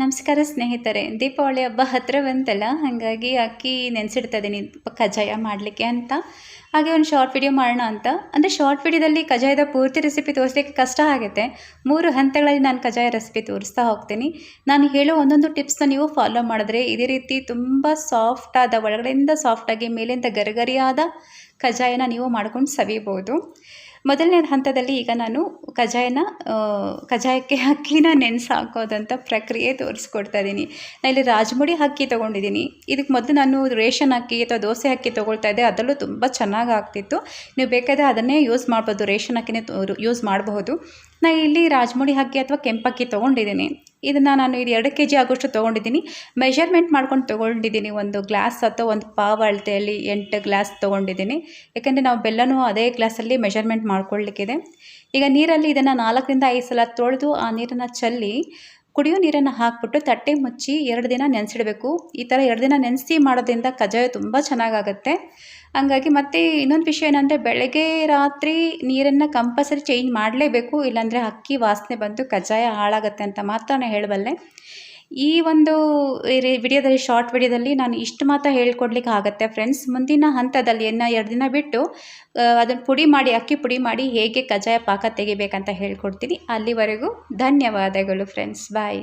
ನಮಸ್ಕಾರ ಸ್ನೇಹಿತರೆ, ದೀಪಾವಳಿ ಹಬ್ಬ ಹತ್ತಿರ ಬಂತಲ್ಲ ಹಾಗಾಗಿ ಅಕ್ಕಿ ನೆನೆಸಿಡ್ತಾ ಇದ್ದೀನಿ ಕಜ್ಜಾಯ ಮಾಡಲಿಕ್ಕೆ ಅಂತ. ಹಾಗೆ ಒಂದು ಶಾರ್ಟ್ ವಿಡಿಯೋ ಮಾಡೋಣ ಅಂತ. ಅಂದರೆ ಶಾರ್ಟ್ ವಿಡಿಯೋದಲ್ಲಿ ಕಜಾಯದ ಪೂರ್ತಿ ರೆಸಿಪಿ ತೋರಿಸ್ಲಿಕ್ಕೆ ಕಷ್ಟ ಆಗುತ್ತೆ. ಮೂರು ಹಂತಗಳಲ್ಲಿ ನಾನು ಕಜಾಯ ರೆಸಿಪಿ ತೋರಿಸ್ತಾ ಹೋಗ್ತೀನಿ. ನಾನು ಹೇಳೋ ಒಂದೊಂದು ಟಿಪ್ಸ್ನ ನೀವು ಫಾಲೋ ಮಾಡಿದ್ರೆ ಇದೇ ರೀತಿ ತುಂಬ ಸಾಫ್ಟಾದ ಒಳಗಡೆಯಿಂದ ಸಾಫ್ಟಾಗಿ ಮೇಲಿಂದ ಗರಿಗರಿಯಾದ ಕಜ್ಜಾಯನ ನೀವು ಮಾಡ್ಕೊಂಡು ಸವಿಬೋದು. ಮೊದಲನೇ ಹಂತದಲ್ಲಿ ಈಗ ನಾನು ಕಜಾಯನ ಕಜಾಯಕ್ಕೆ ಅಕ್ಕಿನ ನೆನೆಸಿ ಹಾಕೋದಂಥ ಪ್ರಕ್ರಿಯೆ ತೋರಿಸ್ಕೊಡ್ತಾ ಇದ್ದೀನಿ. ಇಲ್ಲಿ ರಾಜಮುಡಿ ಅಕ್ಕಿ ತೊಗೊಂಡಿದ್ದೀನಿ. ಇದಕ್ಕೆ ಮೊದಲು ನಾನು ರೇಷನ್ ಅಕ್ಕಿ ಅಥವಾ ದೋಸೆ ಅಕ್ಕಿ ತೊಗೊಳ್ತಾ ಇದ್ದೆ. ಅದರಲ್ಲೂ ತುಂಬ ಚೆನ್ನಾಗಿ ಆಗ್ತಿತ್ತು. ನೀವು ಬೇಕಾದರೆ ಅದನ್ನೇ ಯೂಸ್ ಮಾಡ್ಬೋದು. ರೇಷನ್ ಅಕ್ಕಿನೇ ಯೂಸ್ ಮಾಡಬಹುದು. ನಾನು ಇಲ್ಲಿ ರಾಜಮುಡಿ ಅಕ್ಕಿ ಅಥವಾ ಕೆಂಪಕ್ಕಿ ತೊಗೊಂಡಿದ್ದೀನಿ. ಇದನ್ನು ನಾನು ಇದು ಎರಡು ಕೆ ಜಿ ಆಗೋಷ್ಟು ತೊಗೊಂಡಿದ್ದೀನಿ. ಮೆಷರ್ಮೆಂಟ್ ಮಾಡ್ಕೊಂಡು ತೊಗೊಂಡಿದ್ದೀನಿ. ಒಂದು ಗ್ಲಾಸ್ ಅಥವಾ ಒಂದು ಪಾವ್ ಅಳತೆಯಲ್ಲಿ ಎಂಟು ಗ್ಲಾಸ್ ತೊಗೊಂಡಿದ್ದೀನಿ. ಯಾಕೆಂದರೆ ನಾವು ಬೆಲ್ಲನೂ ಅದೇ ಗ್ಲಾಸಲ್ಲಿ ಮೆಷರ್ಮೆಂಟ್ ಮಾಡ್ಕೊಳ್ಳಿಕ್ಕಿದೆ ಈಗ ನೀರಲ್ಲಿ ಇದನ್ನು ನಾಲ್ಕರಿಂದ ಐದು ಸಲ ತೊಳೆದು ಆ ನೀರನ್ನು ಚೆಲ್ಲಿ ಕುಡಿಯೋ ನೀರನ್ನು ಹಾಕ್ಬಿಟ್ಟು ತಟ್ಟೆ ಮುಚ್ಚಿ ಎರಡು ದಿನ ನೆನೆಸಿಡಬೇಕು. ಈ ಥರ ಎರಡು ದಿನ ನೆನೆಸಿ ಮಾಡೋದ್ರಿಂದ ಕಜ್ಜಾಯ ತುಂಬ ಚೆನ್ನಾಗಾಗತ್ತೆ. ಹಂಗಾಗಿ ಮತ್ತು ಇನ್ನೊಂದು ವಿಷಯ ಏನಂದರೆ ಬೆಳಗ್ಗೆ ರಾತ್ರಿ ನೀರನ್ನು ಕಂಪಲ್ಸರಿ ಚೇಂಜ್ ಮಾಡಲೇಬೇಕು, ಇಲ್ಲಾಂದರೆ ಅಕ್ಕಿ ವಾಸನೆ ಬಂದು ಕಜ್ಜಾಯ ಹಾಳಾಗತ್ತೆ ಅಂತ ಮಾತ್ರ ನಾನು ಹೇಳಬಲ್ಲೆ ಈ ಒಂದು ವಿಡಿಯೋದಲ್ಲಿ ಶಾರ್ಟ್ ವಿಡಿಯೋದಲ್ಲಿ ನಾನು ಇಷ್ಟು ಮಾತ್ರ ಹೇಳ್ಕೊಡ್ಲಿಕ್ಕೆ ಆಗುತ್ತೆ ಫ್ರೆಂಡ್ಸ್ ಮುಂದಿನ ಹಂತದಲ್ಲಿ, ಇನ್ನು ಎರಡು ದಿನ ಬಿಟ್ಟು ಅದನ್ನು ಪುಡಿ ಮಾಡಿ, ಅಕ್ಕಿ ಪುಡಿ ಮಾಡಿ ಹೇಗೆ ಕಜ್ಜಾಯ ಪಾಕ ತೆಗಿಬೇಕಂತ ಹೇಳ್ಕೊಡ್ತೀನಿ. ಅಲ್ಲಿವರೆಗೂ ಧನ್ಯವಾದಗಳು ಫ್ರೆಂಡ್ಸ್ ಬಾಯ್